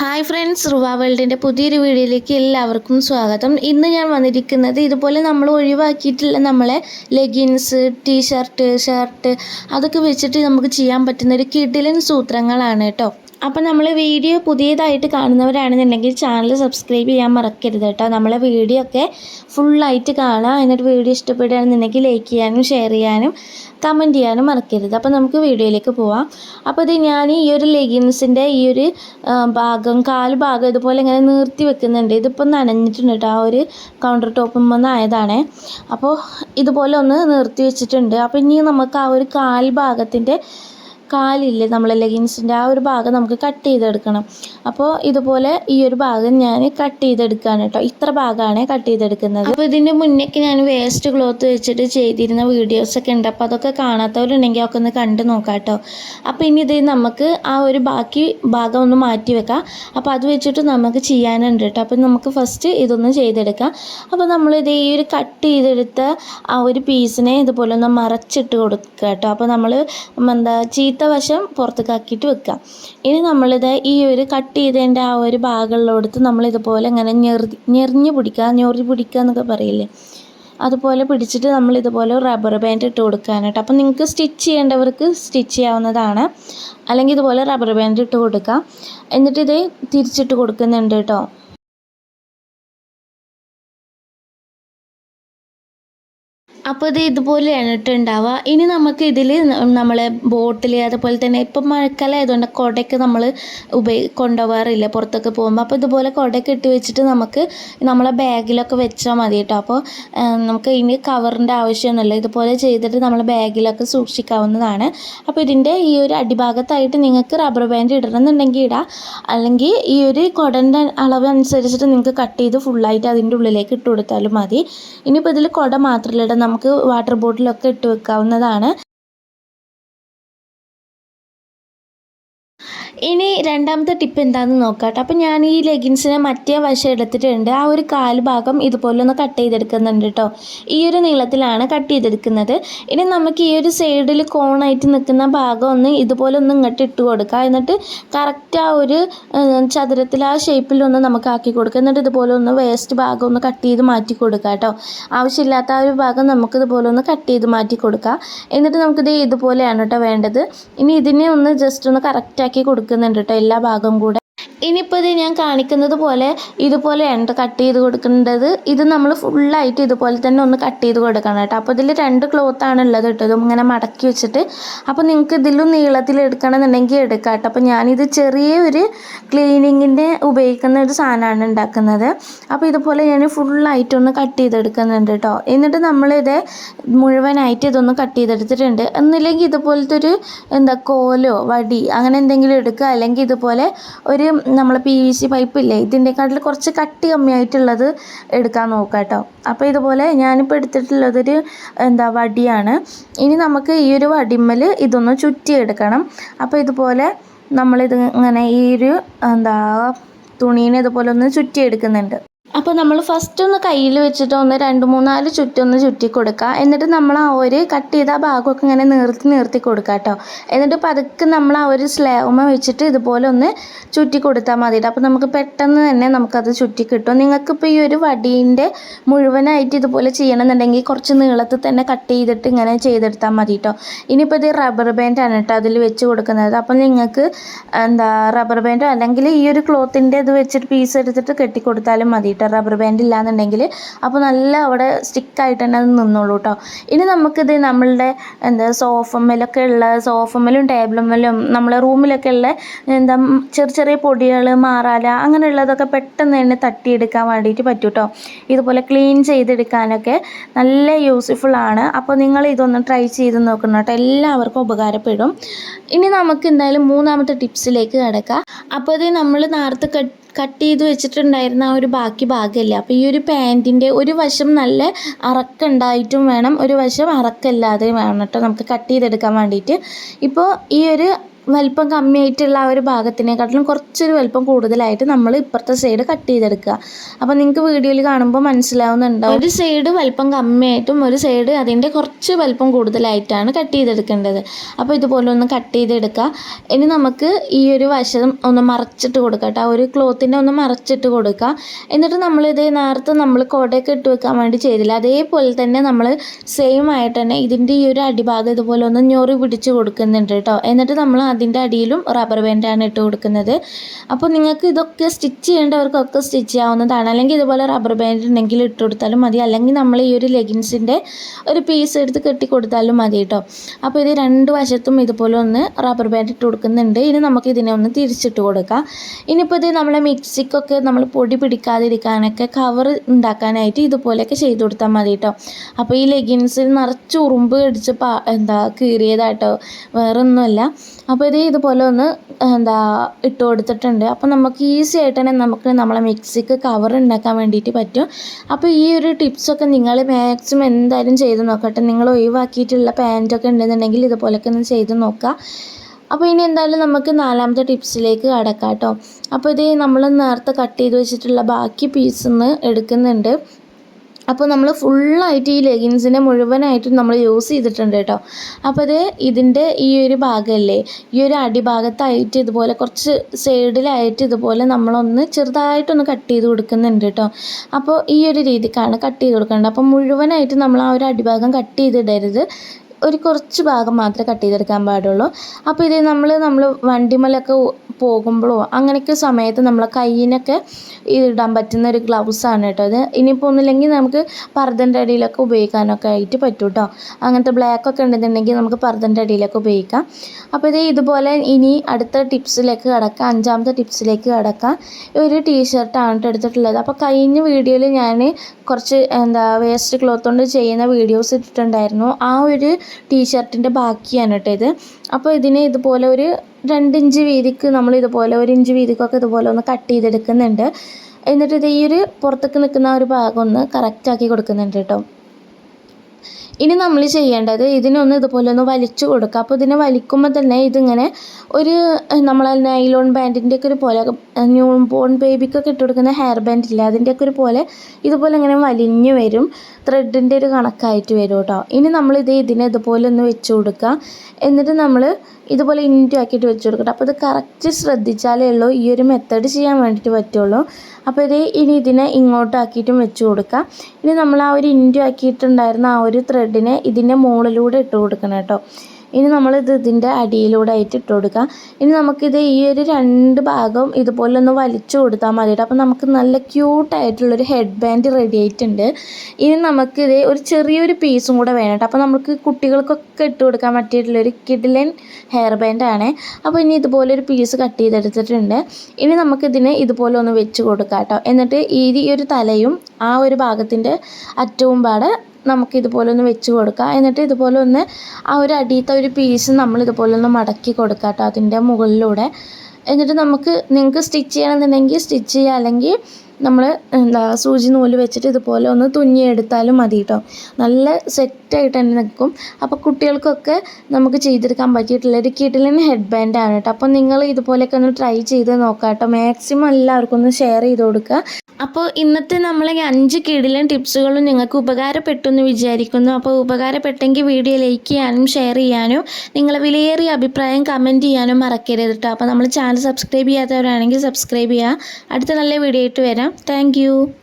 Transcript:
Hi friends റുവ വേൾഡിന്റെ പുതിയൊരു വീഡിയോയിലേക്ക് എല്ലാവർക്കും സ്വാഗതം. ഇന്ന് ഞാൻ വന്നിരിക്കുന്നത് ഇതുപോലെ നമ്മൾ ഒഴിവാക്കിയിട്ടുള്ള നമ്മളെ ലെഗിൻസ് ടീഷർട്ട് ഷർട്ട് അതൊക്കെ വെച്ചിട്ട് നമുക്ക് ചെയ്യാൻ പറ്റുന്ന ഒരു കിഡിലൻ സൂത്രങ്ങളാണ് കേട്ടോ. അപ്പോൾ നമ്മൾ വീഡിയോ പുതിയതായിട്ട് കാണുന്നവരാണെന്നുണ്ടെങ്കിൽ ചാനൽ സബ്സ്ക്രൈബ് ചെയ്യാൻ മറക്കരുത് കേട്ടോ. നമ്മളെ വീഡിയോ ഒക്കെ ഫുള്ളായിട്ട് കാണുക എന്നിട്ട് വീഡിയോ ഇഷ്ടപ്പെടുകയാണെന്നുണ്ടെങ്കിൽ ലൈക്ക് ചെയ്യാനും ഷെയർ ചെയ്യാനും കമന്റ് ചെയ്യാനും മറക്കരുത്. അപ്പോൾ നമുക്ക് വീഡിയോയിലേക്ക് പോവാം. അപ്പോൾ ഇത് ഞാൻ ഈ ഒരു ലെഗിൻസിന്റെ ഈ ഒരു ഭാഗം കാൽ ഭാഗം ഇതുപോലെ ഇങ്ങനെ നിർത്തി വെക്കുന്നുണ്ട്. ഇതിപ്പോൾ നനഞ്ഞിട്ടുണ്ട് കേട്ടോ. ആ ഒരു കൗണ്ടർ ടോപ്പിൽ വന്നായതാണ് അപ്പോൾ ഇതുപോലെ ഒന്ന് നിർത്തി വെച്ചിട്ടുണ്ട്. അപ്പോൾ ഇനി നമുക്ക് ആ ഒരു കാൽ ഭാഗത്തിന്റെ കാലില്ലേ നമ്മളെ ലെഗിൻസിന്റെ ആ ഒരു ഭാഗം നമുക്ക് കട്ട് ചെയ്തെടുക്കണം. അപ്പോൾ ഇതുപോലെ ഈ ഒരു ഭാഗം ഞാൻ കട്ട് ചെയ്തെടുക്കുകയാണ് കേട്ടോ ഇത്ര ഭാഗമാണ് കട്ട് ചെയ്തെടുക്കുന്നത്. അപ്പോൾ ഇതിന്റെ മുന്നേക്ക് ഞാൻ വേസ്റ്റ് ക്ലോത്ത് വെച്ചിട്ട് ചെയ്തിരുന്ന വീഡിയോസൊക്കെ ഉണ്ട്. അപ്പോൾ അതൊക്കെ കാണാത്തവരുണ്ടെങ്കിൽ ഒക്കെ ഒന്ന് കണ്ട് നോക്കാം കേട്ടോ അപ്പോൾ ഇനി ഇത് നമുക്ക് ആ ഒരു ബാക്കി ഭാഗം ഒന്ന് മാറ്റി വെക്കാം. അപ്പോൾ അത് വെച്ചിട്ട് നമുക്ക് ചെയ്യാനുണ്ട് കേട്ടോ അപ്പോൾ നമുക്ക് ഫസ്റ്റ് ഇതൊന്ന് ചെയ്തെടുക്കാം. അപ്പോൾ നമ്മൾ നമ്മളിത് ഈ ഒരു കട്ട് ചെയ്തെടുത്ത ആ ഒരു പീസിനെ ഇതുപോലെ ഒന്ന് മറച്ചിട്ട് കൊടുക്കുക കേട്ടോ അപ്പോൾ നമ്മൾ എന്താ ചീത്ത വശം പുറത്തേക്കാക്കിയിട്ട് വെക്കുക. ഇനി നമ്മളിത് ഈ ഒരു കട്ട് ചെയ്തതിന്റെ ആ ഒരു ഭാഗമുള്ളിടത്ത് നമ്മൾ ഇതുപോലെ ഇങ്ങനെ ഞെറി ഞെറിഞ്ഞ് പിടിക്കുക ഞൊറി പിടിക്കുക എന്നൊക്കെ പറയില്ലേ? അതുപോലെ പിടിച്ചിട്ട് നമ്മൾ ഇതുപോലെ റബ്ബർ ബാൻഡ് ഇട്ട് കൊടുക്കാനായിട്ട്. അപ്പം നിങ്ങൾക്ക് സ്റ്റിച്ച് ചെയ്യേണ്ടവർക്ക് സ്റ്റിച്ച് ചെയ്യാവുന്നതാണ്. അല്ലെങ്കിൽ ഇതുപോലെ റബ്ബർ ബാൻഡ് ഇട്ട് കൊടുക്കാം. എന്നിട്ട് ഇത് തിരിച്ചിട്ട് കൊടുക്കുന്നുണ്ട് കേട്ടോ. അപ്പോൾ ഇത് ഇതുപോലെയാണ് കേട്ടോ ഉണ്ടാവുക ഇനി നമുക്ക് ഇതിൽ നമ്മളെ ബോട്ടിൽ അതുപോലെ തന്നെ ഇപ്പം മഴക്കാലം ആയതുകൊണ്ട് കുടയ്ക്ക് നമ്മൾ ഉപയോഗി കൊണ്ടുപോകാറില്ല പുറത്തൊക്കെ പോകുമ്പോൾ അപ്പോൾ ഇതുപോലെ കുടയ്ക്ക് ഇട്ട് വെച്ചിട്ട് നമുക്ക് നമ്മളെ ബാഗിലൊക്കെ വെച്ചാൽ മതി കേട്ടോ അപ്പോൾ നമുക്ക് ഇനി കവറിന്റെ ആവശ്യമൊന്നുമില്ല. ഇതുപോലെ ചെയ്തിട്ട് നമ്മളെ ബാഗിലൊക്കെ സൂക്ഷിക്കാവുന്നതാണ്. അപ്പോൾ ഇതിന്റെ ഈ ഒരു അടിഭാഗത്തായിട്ട് നിങ്ങൾക്ക് റബ്ബർ ബാൻഡ് ഇടണമെന്നുണ്ടെങ്കിൽ ഇടാം. അല്ലെങ്കിൽ ഈ ഒരു കുടന്റെ അളവ് അനുസരിച്ചിട്ട് നിങ്ങൾക്ക് കട്ട് ചെയ്ത് ഫുള്ളായിട്ട് അതിന്റെ ഉള്ളിലേക്ക് ഇട്ട് കൊടുത്താലും മതി. ഇനിയിപ്പോൾ ഇതിൽ കുട മാത്രമല്ല ഇടാം. നമുക്ക് വാട്ടർ ബോട്ടിലൊക്കെ ഇട്ട് വെക്കാവുന്നതാണ്. ഇനി രണ്ടാമത്തെ ടിപ്പ് എന്താണെന്ന് നോക്കാട്ടോ. കേട്ടോ അപ്പോൾ ഞാൻ ഈ ലെഗിൻസിനെ മറ്റേ വശം എടുത്തിട്ടുണ്ട്. ആ ഒരു കാൽ ഭാഗം ഇതുപോലെ ഒന്ന് കട്ട് ചെയ്തെടുക്കുന്നുണ്ട് കേട്ടോ ഈ ഒരു നീളത്തിലാണ് കട്ട് ചെയ്തെടുക്കുന്നത്. ഇനി നമുക്ക് ഈ ഒരു സൈഡിൽ കോണായിട്ട് നിൽക്കുന്ന ഭാഗം ഒന്ന് ഇതുപോലെ ഒന്ന് ഇങ്ങോട്ട് ഇട്ട് കൊടുക്കുക എന്നിട്ട് കറക്റ്റ് ആ ഒരു ചതുരത്തിൽ ആ ഷേപ്പിലൊന്ന് നമുക്ക് ആക്കി കൊടുക്കുക എന്നിട്ട് ഇതുപോലെ ഒന്ന് വേസ്റ്റ് ഭാഗം ഒന്ന് കട്ട് ചെയ്ത് മാറ്റി കൊടുക്കുക കേട്ടോ ആവശ്യമില്ലാത്ത ആ ഒരു ഭാഗം നമുക്ക് ഇതുപോലെ ഒന്ന് കട്ട് ചെയ്ത് മാറ്റി കൊടുക്കുക എന്നിട്ട് നമുക്കിത് ഇതുപോലെയാണ് കേട്ടോ വേണ്ടത്. ഇനി ഇതിനെ ഒന്ന് ജസ്റ്റ് ഒന്ന് കറക്റ്റാക്കി കൊടുക്കുന്നുണ്ട് കേട്ടോ എല്ലാ ഭാഗവും കൂടെ. ഇനിയിപ്പോൾ ഇത് ഞാൻ കാണിക്കുന്നത് പോലെ ഇതുപോലെയാണ് കേട്ടോ ചെയ്ത് കൊടുക്കേണ്ടത് ഇത് നമ്മൾ ഫുള്ളായിട്ട് ഇതുപോലെ തന്നെ ഒന്ന് കട്ട് ചെയ്ത് കൊടുക്കണം കേട്ടോ. അപ്പോൾ ഇതിൽ രണ്ട് ക്ലോത്താണ് ഉള്ളത് കേട്ടോ. ഇങ്ങനെ മടക്കി വെച്ചിട്ട്. അപ്പോൾ നിങ്ങൾക്ക് ഇതിലും നീളത്തിൽ എടുക്കണമെന്നുണ്ടെങ്കിൽ എടുക്കാം കേട്ടോ. അപ്പോൾ ഞാനിത് ചെറിയ ഒരു ക്ലീനിങ്ങിന്റെ ഉപയോഗിക്കുന്ന ഒരു സാധനമാണ് ഉണ്ടാക്കുന്നത്. അപ്പോൾ ഇതുപോലെ ഞാൻ ഫുള്ളായിട്ടൊന്ന് കട്ട് ചെയ്തെടുക്കുന്നുണ്ട് കേട്ടോ. എന്നിട്ട് നമ്മളിത് മുഴുവനായിട്ട് ഇതൊന്ന് കട്ട് ചെയ്തെടുത്തിട്ടുണ്ട്. ഒന്നില്ലെങ്കിൽ ഇതുപോലത്തെ ഒരു എന്താ കോലോ വടി അങ്ങനെ എന്തെങ്കിലും എടുക്കുക. അല്ലെങ്കിൽ ഇതുപോലെ ഒരു നമ്മൾ പി വി സി പൈപ്പ് ഇല്ലേ ഇതിന്റെക്കാട്ടിൽ കുറച്ച് കട്ടി കമ്മിയായിട്ടുള്ളത് എടുക്കാൻ നോക്കുക കേട്ടോ. അപ്പോൾ ഇതുപോലെ ഞാനിപ്പോൾ എടുത്തിട്ടുള്ളതൊരു എന്താ വടിയാണ്. ഇനി നമുക്ക് ഈ ഒരു വടിമ്മൽ ഇതൊന്ന് ചുറ്റിയെടുക്കണം. അപ്പോൾ ഇതുപോലെ നമ്മളിത് ഇങ്ങനെ ഈ ഒരു എന്താ തുണീനെ ഇതുപോലെ ഒന്ന് ചുറ്റിയെടുക്കുന്നുണ്ട്. അപ്പോൾ നമ്മൾ ഫസ്റ്റ് ഒന്ന് കയ്യിൽ വെച്ചിട്ട് ഒന്ന് രണ്ട് മൂന്നാൽ ചുറ്റൊന്ന് ചുറ്റി കൊടുക്കുക എന്നിട്ട് നമ്മൾ ആ ഒരു കട്ട് ചെയ്ത ഭാഗമൊക്കെ ഇങ്ങനെ നിർത്തി നിർത്തി കൊടുക്കുക കേട്ടോ എന്നിട്ട് പതുക്കെ നമ്മൾ ആ ഒരു സ്ലാവുമ വെച്ചിട്ട് ഇതുപോലെ ഒന്ന് ചുറ്റി കൊടുത്താൽ മതി അപ്പോൾ നമുക്ക് പെട്ടെന്ന് തന്നെ നമുക്കത് ചുറ്റി കിട്ടും. നിങ്ങൾക്കിപ്പോൾ ഈ ഒരു വടീന്റെ മുഴുവനായിട്ട് ഇതുപോലെ ചെയ്യണമെന്നുണ്ടെങ്കിൽ കുറച്ച് നീളത്തിൽ തന്നെ കട്ട് ചെയ്തിട്ട് ഇങ്ങനെ ചെയ്തെടുത്താൽ മതി കേട്ടോ ഇനിയിപ്പോൾ ഇത് റബ്ബർ ബാൻഡാണ് കേട്ടോ അതിൽ വെച്ച് കൊടുക്കുന്നത്. അപ്പോൾ നിങ്ങൾക്ക് എന്താ റബ്ബർ ബാൻഡോ അല്ലെങ്കിൽ ഈ ഒരു ക്ലോത്തിന്റെ ഇത് വെച്ചിട്ട് പീസ് എടുത്തിട്ട് കെട്ടിക്കൊടുത്താലും മതി കേട്ടോ റബ്ബർ ബാൻഡ് ഇല്ലാന്നുണ്ടെങ്കിൽ അപ്പോൾ നല്ല അവിടെ സ്റ്റിക്കായിട്ട് തന്നെ അത് നിന്നോളൂ കേട്ടോ ഇനി നമുക്കിത് നമ്മളുടെ എന്താ സോഫമ്മലൊക്കെ ഉള്ള സോഫമ്മലും ടേബിളമ്മലും നമ്മളെ റൂമിലൊക്കെ ഉള്ള എന്താ ചെറിയ ചെറിയ പൊടികൾ മാറാല അങ്ങനെയുള്ളതൊക്കെ പെട്ടെന്ന് തന്നെ തട്ടിയെടുക്കാൻ വേണ്ടിയിട്ട് പറ്റും കേട്ടോ ഇതുപോലെ ക്ലീൻ ചെയ്തെടുക്കാനൊക്കെ നല്ല യൂസ്ഫുൾ ആണ്. അപ്പോൾ നിങ്ങൾ ഇതൊന്ന് ട്രൈ ചെയ്ത് നോക്കണം കേട്ടോ എല്ലാവർക്കും ഉപകാരപ്പെടും. ഇനി നമുക്ക് എന്തായാലും മൂന്നാമത്തെ ടിപ്സിലേക്ക് കിടക്കാം. അപ്പോൾ ഇത് നമ്മൾ നേരത്തെ കട്ട് കട്ട് ചെയ്ത് വെച്ചിട്ടുണ്ടായിരുന്ന ആ ഒരു ബാക്കി ഭാഗമില്ല അപ്പോൾ ഈ ഒരു പാന്റിന്റെ ഒരു വശം നല്ല അറക്കുണ്ടായിട്ടും വേണം ഒരു വശം അറക്കല്ലാതെയും വേണം കേട്ടോ നമുക്ക് കട്ട് ചെയ്തെടുക്കാൻ വേണ്ടിയിട്ട്. ഇപ്പോൾ ഈ ഒരു വലിപ്പം കമ്മിയായിട്ടുള്ള ആ ഒരു ഭാഗത്തിനെക്കാട്ടിലും കുറച്ചൊരു വലിപ്പം കൂടുതലായിട്ട് നമ്മൾ ഇപ്പുറത്തെ സൈഡ് കട്ട് ചെയ്തെടുക്കുക. അപ്പോൾ നിങ്ങൾക്ക് വീഡിയോയിൽ കാണുമ്പോൾ മനസ്സിലാവുന്നുണ്ടാവും. ഒരു സൈഡ് വലിപ്പം കമ്മിയായിട്ടും ഒരു സൈഡ് അതിന്റെ കുറച്ച് വലിപ്പം കൂടുതലായിട്ടാണ് കട്ട് ചെയ്തെടുക്കേണ്ടത്. അപ്പോൾ ഇതുപോലെ ഒന്ന് കട്ട് ചെയ്തെടുക്കുക. ഇനി നമുക്ക് ഈ ഒരു വശം ഒന്ന് മറച്ചിട്ട് കൊടുക്കുക കേട്ടോ. ഒരു ക്ലോത്തിന്റെ ഒന്ന് മറച്ചിട്ട് കൊടുക്കുക. എന്നിട്ട് നമ്മളിത് നേരത്തെ നമ്മൾ കോടയൊക്കെ ഇട്ട് വെക്കാൻ വേണ്ടി ചെയ്തില്ല. അതേപോലെ തന്നെ നമ്മൾ സെയിം ആയിട്ട് തന്നെ ഇതിന്റെ ഈ ഒരു അടിഭാഗം ഇതുപോലെ ഒന്ന് ഞൊറി പിടിച്ച് കൊടുക്കുന്നുണ്ട് കേട്ടോ. എന്നിട്ട് നമ്മൾ അതിന്റെ അടിയിലും റബ്ബർ ബാൻഡാണ് ഇട്ട് കൊടുക്കുന്നത്. അപ്പോൾ നിങ്ങൾക്ക് ഇതൊക്കെ സ്റ്റിച്ച് ചെയ്യേണ്ടവർക്കൊക്കെ സ്റ്റിച്ച് ചെയ്യാവുന്നതാണ്. അല്ലെങ്കിൽ ഇതുപോലെ റബ്ബർ ബാൻഡ് ഉണ്ടെങ്കിൽ ഇട്ട് കൊടുത്താലും മതി. അല്ലെങ്കിൽ നമ്മൾ ഈ ഒരു ലെഗിൻസിന്റെ ഒരു പീസ് എടുത്ത് കെട്ടി കൊടുത്താലും മതി കേട്ടോ. അപ്പോൾ ഇത് രണ്ട് വശത്തും ഇതുപോലെ ഒന്ന് റബ്ബർ ബാൻഡ് ഇട്ട് കൊടുക്കുന്നുണ്ട്. ഇനി നമുക്ക് ഇതിനെ ഒന്ന് തിരിച്ചിട്ട് കൊടുക്കാം. ഇനിയിപ്പോൾ ഇത് നമ്മളെ മിക്സിക്കൊക്കെ നമ്മൾ പൊടി പിടിക്കാതിരിക്കാനൊക്കെ കവർ ഉണ്ടാക്കാനായിട്ട് ഇതുപോലെയൊക്കെ ചെയ്ത് കൊടുത്താൽ മതി കേട്ടോ. അപ്പോൾ ഈ ലെഗിൻസിൽ നിറച്ച് ഉറുമ്പ് കടിച്ച് എന്താ കീറിയതാട്ടോ. വേറൊന്നുമല്ല. അപ്പോൾ ഇത് ഇതുപോലെ ഒന്ന് എന്താ ഇട്ട് കൊടുത്തിട്ടുണ്ട്. അപ്പോൾ നമുക്ക് ഈസി ആയിട്ട് തന്നെ നമുക്ക് നമ്മളെ മിക്സിക്ക് കവർ ഉണ്ടാക്കാൻ വേണ്ടിയിട്ട് പറ്റും. അപ്പോൾ ഈ ഒരു ടിപ്സൊക്കെ നിങ്ങൾ മാക്സിമം എന്തായാലും ചെയ്ത് നോക്കട്ടെ. നിങ്ങൾ ഒഴിവാക്കിയിട്ടുള്ള പാന്റൊക്കെ ഉണ്ടെന്നുണ്ടെങ്കിൽ ഇതുപോലൊക്കെ ഒന്ന് ചെയ്ത് നോക്കുക. അപ്പോൾ ഇനി എന്തായാലും നമുക്ക് നാലാമത്തെ ടിപ്സിലേക്ക് കടക്കാം കേട്ടോ. അപ്പോൾ ഇത് നമ്മൾ നേരത്തെ കട്ട് ചെയ്ത് വെച്ചിട്ടുള്ള ബാക്കി പീസ് എടുക്കുന്നുണ്ട്. അപ്പോൾ നമ്മൾ ഫുള്ളായിട്ട് ഈ ലെഗിൻസിനെ മുഴുവനായിട്ടും നമ്മൾ യൂസ് ചെയ്തിട്ടുണ്ട് കേട്ടോ. അപ്പോൾ ഇത് ഇതിന്റെ ഈ ഒരു ഭാഗമല്ലേ ഈ ഒരു അടിഭാഗത്തായിട്ട് ഇതുപോലെ കുറച്ച് സൈഡിലായിട്ട് ഇതുപോലെ നമ്മളൊന്ന് ചെറുതായിട്ടൊന്ന് കട്ട് ചെയ്ത് കൊടുക്കുന്നുണ്ട് കേട്ടോ. അപ്പോൾ ഈ ഒരു രീതിക്കാണ് കട്ട് ചെയ്ത് കൊടുക്കേണ്ടത്. അപ്പോൾ മുഴുവനായിട്ട് നമ്മൾ ആ ഒരു അടിഭാഗം കട്ട് ചെയ്തിടരുത്. ഒരു കുറച്ച് ഭാഗം മാത്രമേ കട്ട് ചെയ്തെടുക്കാൻ പാടുള്ളൂ. അപ്പോൾ ഇത് നമ്മൾ നമ്മൾ വണ്ടിമലൊക്കെ പോകുമ്പോഴോ അങ്ങനെയൊക്കെ സമയത്ത് നമ്മളെ കയ്യിനൊക്കെ ഇടാൻ പറ്റുന്ന ഒരു ഗ്ലൗസാണ് കേട്ടോ അത് ഇനിയിപ്പോൾ ഒന്നുമില്ലെങ്കിൽ നമുക്ക് പർദ്ദന്റെ അടിയിലൊക്കെ ഉപയോഗിക്കാനൊക്കെ ആയിട്ട് പറ്റും കേട്ടോ അങ്ങനത്തെ ബ്ലാക്ക് ഒക്കെ ഉണ്ടെന്നുണ്ടെങ്കിൽ നമുക്ക് പർദ്ദന്റെ അടിയിലൊക്കെ ഉപയോഗിക്കാം. അപ്പോൾ ഇത് ഇതുപോലെ ഇനി അടുത്ത ടിപ്സിലേക്ക് കടക്കാം. അഞ്ചാമത്തെ ടിപ്സിലേക്ക് കടക്കാം. ഒരു ടീഷർട്ടാണ് കേട്ടോ എടുത്തിട്ടുള്ളത്. അപ്പോൾ കഴിഞ്ഞ വീഡിയോയിൽ ഞാൻ കുറച്ച് എന്താ വേസ്റ്റ് ക്ലോത്ത് കൊണ്ട് ചെയ്യുന്ന വീഡിയോസ് ഇട്ടിട്ടുണ്ടായിരുന്നു. ആ ഒരു ടീഷർട്ടിന്റെ ബാക്കിയാണ് കേട്ടോ ഇത്. അപ്പോൾ ഇതിനെ ഇതുപോലെ ഒരു രണ്ട് ഇഞ്ച് വീതിക്ക് നമ്മൾ ഇതുപോലെ ഒരു ഇഞ്ച് വീതിക്കൊക്കെ ഇതുപോലെ ഒന്ന് കട്ട് ചെയ്തെടുക്കുന്നുണ്ട്. എന്നിട്ട് ഇത് ഈ ഒരു പുറത്തേക്ക് നിൽക്കുന്ന ഒരു ഭാഗം ഒന്ന് കറക്റ്റാക്കി കൊടുക്കുന്നുണ്ട് കേട്ടോ. ഇനി നമ്മൾ ചെയ്യേണ്ടത് ഇതിനൊന്ന് ഇതുപോലെ ഒന്ന് വലിച്ചു കൊടുക്കുക. അപ്പോൾ ഇതിനെ വലിക്കുമ്പോൾ തന്നെ ഇതിങ്ങനെ ഒരു നമ്മൾ നൈലോൺ ബാൻഡിന്റെ ഒക്കെ ഒരു പോലെ ന്യൂ ബോൺ ബേബിക്കൊക്കെ ഇട്ട് കൊടുക്കുന്ന ഹെയർ ബാൻഡ് ഇല്ല അതിന്റെയൊക്കെ ഒരു പോലെ ഇതുപോലെ ഇങ്ങനെ വലിഞ്ഞു വരും. ത്രെഡിന്റെ ഒരു കണക്കായിട്ട് വരും കേട്ടോ. ഇനി നമ്മളിത് ഇതിനെ ഇതുപോലെ ഒന്ന് വെച്ച് കൊടുക്കുക. എന്നിട്ട് നമ്മൾ ഇതുപോലെ ഇന്റു ആക്കിയിട്ട് വെച്ച് കൊടുക്കട്ടെ അപ്പോൾ ഇത് കറക്റ്റ് ശ്രദ്ധിച്ചാലേ ഉള്ളൂ. ഈ ഒരു മെത്തേഡ് ചെയ്യാൻ വേണ്ടിയിട്ട് പറ്റുള്ളൂ. അപ്പോൾ ഇത് ഇനി ഇതിനെ ഇങ്ങോട്ടാക്കിയിട്ടും വെച്ച് കൊടുക്കാം. ഇനി നമ്മൾ ആ ഒരു ഇന്റു ആക്കിയിട്ടുണ്ടായിരുന്ന ആ ഒരു ത്രെഡിനെ ഇതിന്റെ മുകളിലൂടെ ഇട്ട് കൊടുക്കണം കേട്ടോ. ഇനി നമ്മളിത് ഇതിന്റെ അടിയിലൂടെ ആയിട്ട് ഇട്ട് കൊടുക്കാം. ഇനി നമുക്കിത് ഈ ഒരു രണ്ട് ഭാഗം ഇതുപോലെ ഒന്ന് വലിച്ചു കൊടുത്താൽ മതി അപ്പോൾ നമുക്ക് നല്ല ക്യൂട്ടായിട്ടുള്ളൊരു ഹെഡ് ബാൻഡ് റെഡി ആയിട്ടുണ്ട്. ഇനി നമുക്കിത് ഒരു ചെറിയൊരു പീസും കൂടെ വേണം കേട്ടോ. അപ്പോൾ നമുക്ക് കുട്ടികൾക്കൊക്കെ ഇട്ട് കൊടുക്കാൻ പറ്റിയിട്ടുള്ളൊരു കിഡിലൻ ഹെയർ ബാൻഡാണ് അപ്പോൾ ഇനി ഇതുപോലെ ഒരു പീസ് കട്ട് ചെയ്തെടുത്തിട്ടുണ്ട്. ഇനി നമുക്കിതിന് ഇതുപോലെ ഒന്ന് വെച്ച് കൊടുക്കാം കേട്ടോ. എന്നിട്ട് ഈ ഒരു തലയും ആ ഒരു ഭാഗത്തിന്റെ അറ്റവും പാടെ നമുക്ക് ഇതുപോലെ ഒന്ന് വെച്ച് കൊടുക്കാം. എന്നിട്ട് ഇതുപോലെ ഒന്ന് ആ ഒരു അടിയത്തെ ഒരു പീസ് നമ്മൾ ഇതുപോലെ ഒന്ന് മടക്കി കൊടുക്കുക കേട്ടോ അതിന്റെ മുകളിലൂടെ. എന്നിട്ട് നമുക്ക് നിങ്ങൾക്ക് സ്റ്റിച്ച് ചെയ്യണമെന്നുണ്ടെങ്കിൽ സ്റ്റിച്ച് ചെയ്യുക. അല്ലെങ്കിൽ നമ്മൾ എന്താ സൂചി നൂൽ വെച്ചിട്ട് ഇതുപോലെ ഒന്ന് തുന്നിയെടുത്താലും മതി കേട്ടോ. നല്ല സെറ്റായിട്ട് തന്നെ നിൽക്കും. അപ്പോൾ കുട്ടികൾക്കൊക്കെ നമുക്ക് ചെയ്തെടുക്കാൻ പറ്റിയിട്ടുള്ള ഒരു കിഡിലിന് ഹെഡ് ബാൻഡാണ് കേട്ടോ. അപ്പോൾ നിങ്ങൾ ഇതുപോലെയൊക്കെ ഒന്ന് ട്രൈ ചെയ്ത് നോക്കാം കേട്ടോ. മാക്സിമം എല്ലാവർക്കും ഒന്ന് ഷെയർ ചെയ്ത് കൊടുക്കുക. അപ്പോൾ ഇന്നത്തെ നമ്മളെ അഞ്ച് കിടിലൻ ടിപ്സുകളും നിങ്ങൾക്ക് ഉപകാരപ്പെട്ടു എന്ന് വിചാരിക്കുന്നു. അപ്പോൾ ഉപകാരപ്പെട്ടെങ്കിൽ വീഡിയോ ലൈക്ക് ചെയ്യാനും ഷെയർ ചെയ്യാനും നിങ്ങളെ വിലയേറിയ അഭിപ്രായം കമന്റ് ചെയ്യാനും മറക്കരുത് കേട്ടോ അപ്പോൾ നമ്മൾ ചാനൽ സബ്സ്ക്രൈബ് ചെയ്യാത്തവരാണെങ്കിൽ സബ്സ്ക്രൈബ് ചെയ്യുക അടുത്ത നല്ല വീഡിയോ ആയിട്ട് വരാം. താങ്ക്